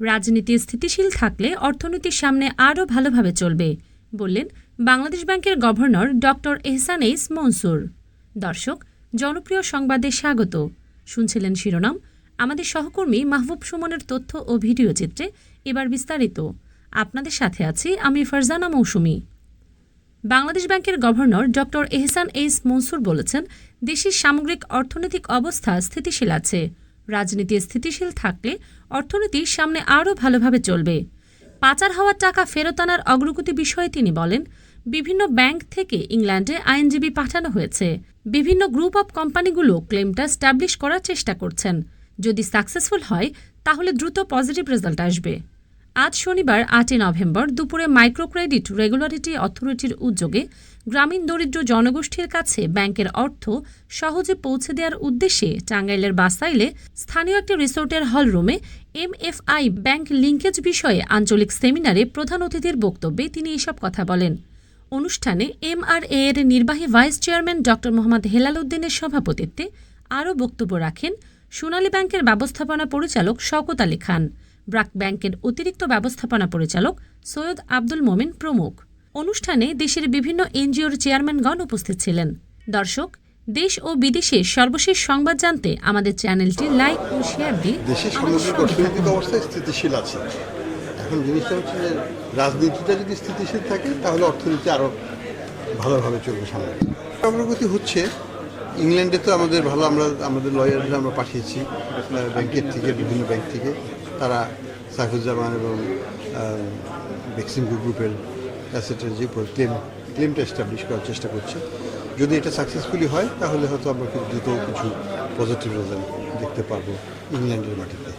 রাজনীতি স্থিতিশীল থাকলে অর্থনীতির সামনে আরও ভালোভাবে চলবে, বললেন বাংলাদেশ ব্যাংকের governor doctor Ahsan H Mansur. দর্শক, জনপ্রিয় সংবাদে স্বাগত। শুনছিলেন শিরোনাম, আমাদের সহকর্মী মাহবুব সুমনের তথ্য ও ভিডিও চিত্রে এবার বিস্তারিত। আপনাদের সাথে আছি আমি ফারজানা মৌসুমী। বাংলাদেশ ব্যাংকের governor doctor Ahsan H Mansur বলেছেন, দেশের সামগ্রিক অর্থনৈতিক অবস্থা স্থিতিশীল আছে। রাজনীতি স্থিতিশীল থাকলে অর্থনীতি সামনে আরও ভালোভাবে চলবে। পাচার হওয়ার টাকা ফেরত আনার অগ্রগতি বিষয়ে তিনি বলেন, বিভিন্ন ব্যাংক থেকে ইংল্যান্ডে আইনজীবী পাঠানো হয়েছে। বিভিন্ন গ্রুপ অব কোম্পানিগুলো ক্লেমটা স্ট্যাবলিশ করার চেষ্টা করছেন। যদি সাকসেসফুল হয়, তাহলে দ্রুত পজিটিভ রেজাল্ট আসবে। আজ শনিবার আটই নভেম্বর দুপুরে মাইক্রো ক্রেডিট রেগুলারিটি অথরিটির উদ্যোগে গ্রামীণ দরিদ্র জনগোষ্ঠীর কাছে ব্যাংকের অর্থ সহজে পৌঁছে দেওয়ার উদ্দেশ্যে টাঙ্গাইলের বাসাইলে স্থানীয় একটি রিসোর্টের হলরুমে এমএফআই ব্যাংক লিঙ্কেজ বিষয়ে আঞ্চলিক সেমিনারে প্রধান অতিথির বক্তব্যে তিনি এসব কথা বলেন। অনুষ্ঠানে এমআরএ এর নির্বাহী ভাইস চেয়ারম্যান ড. মোহাম্মদ হেলাল উদ্দিনের সভাপতিত্বে আরও বক্তব্য রাখেন। সোনালী ব্যাংকের ব্যবস্থাপনা পরিচালক শওকত আলী খান। ব্রাক ব্যাংকের অতিরিক্ত ব্যবস্থাপনা পরিচালক সৈয়দ আব্দুল মোমিন প্রমুখ। অনুষ্ঠানে দেশের বিভিন্ন এনজিওর চেয়ারম্যানগণ উপস্থিত ছিলেন। দর্শক দেশ ও বিদেশের সর্বশেষ সংবাদ জানতে আমাদের চ্যানেলটি লাইক ও শেয়ার দিয়ে দেশের আমাদের সামগ্রিক সঙ্গে অর্থনৈতিক থাকুন। অবস্থা স্থিতিশীল আছে। এখন জিনিসটা হচ্ছে যে রাজনীতিটা যদি স্থিতিশীল থাকে তাহলে অর্থনীতি আরও ভালোভাবে চলবে সামনে। অগ্রগতি হচ্ছে ইংল্যান্ডে তো আমাদের ভালো আমরা আমাদের লয়াররা আমরা পাঠিয়েছি ব্যাংকের থেকে বিভিন্ন ব্যাংক থেকে। তারা সাইফুজ্জামান এবং ভ্যাকসিন গ্রুপের অ্যাসেটের যে ক্লেম, ক্লেমটা এস্টাবলিশ করার চেষ্টা করছে। যদি এটা সাকসেসফুলি হয়, তাহলে হয়তো আমরা খুব দ্রুত কিছু পজিটিভ রেজাল্ট দেখতে পারব ইংল্যান্ডের মাটিতে।